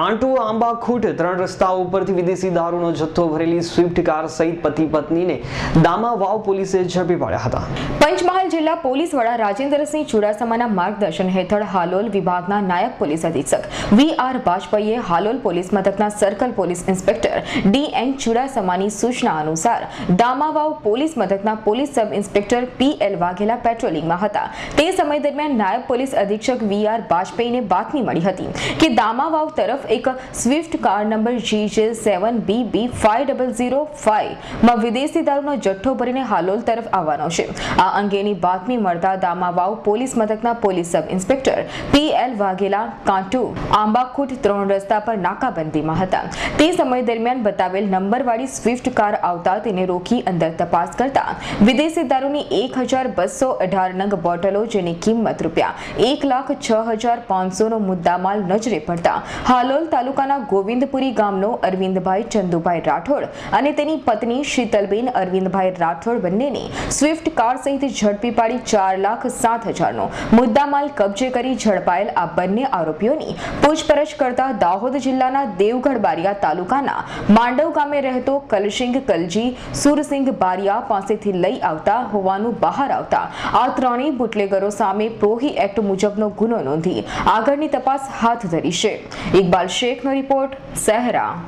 કાંટો આંબાખૂટ ત્રણ રસ્તા ઉપરથી વિદેશી દારૂનો જથ્થો ભરેલી સ્વિફ્ટ કાર સહિત પતિ પત્નીને દામા વાવ પોલીસે ઝડપી પાડ્યા હતા. પંચમહાલ જિલ્લા પોલીસ વડા રાજેન્દ્રસિંહ ચુડાસમાના માર્ગદર્શન હેઠળ હાલોલ વિભાગના નાયબ પોલીસ અધિક્ષક વી આર વાજપેયીએ હાલોલ પોલીસ મથકના circle police inspector D N ચુડાસમાની સૂચના અનુસાર દામાવાવ પોલીસ મથકના police sub inspector P L Vaghela પેટ્રોલિંગમાં હતા. તે સમય દરમિયાન નાયબ પોલીસ અધિક્ષક વી આર વાજપેયીને બાતમી મળી હતી કે દામાવાવ તરફ એક Swift car number G J seven B B five double zero ફાઈવમાં વિદેશી દારૂનો જથ્થો ભરીને હાલોલ તરફ આવવાનો છે. આ અંગેની બાતમી મળતા દામાવાવ પોલીસ મથકના police sub inspector P L Vaghela Kantu Ambakhut ત્રણ રસ્તા પર નાકાબંધીમાં હતા. તે સમય દરમિયાન બતાવેલ નંબરવાળી સ્વિફ્ટ કાર આવતા તેને રોકી અંદર તપાસ કરતા વિદેશી દારૂની એક હજાર બસો અઢાર નંગ બોટલો જેની કિંમત રૂપિયા એક લાખ છ હજાર પાંચસોનો મુદ્દામાલ નજરે પડતા હાલોલ તાલુકાના ગોવિંદપુરી ગામનો અરવિંદભાઈ ચંદુભાઈ રાઠોડ અને તેની પત્ની શીતલબેન અરવિંદભાઈ રાઠોડ બંનેની સ્વિફ્ટ કાર સહિત ઝડપી પાડી ચાર લાખ સાત હજારનો મુદ્દામાલ કબજે કરી ઝડપાયેલ આ બંને આરોપીઓની પૂછપરછ કરતા દાહોદ જિલ્લાના દેવગઢ બારિયા તાલુકાના માંડવ ગામે રહેતો કલશિંગ કલજી સુરસિંહ બારિયા પાસેથી લઈ આવતા હોવાનું બહાર આવતા આ ત્રણેય બુટલેગરો સામે પ્રોહી એક્ટ મુજબનો ગુનો નોંધી આગળની તપાસ હાથ ધરી છે. ઇકબાલ શેખનો રિપોર્ટ સહેરા.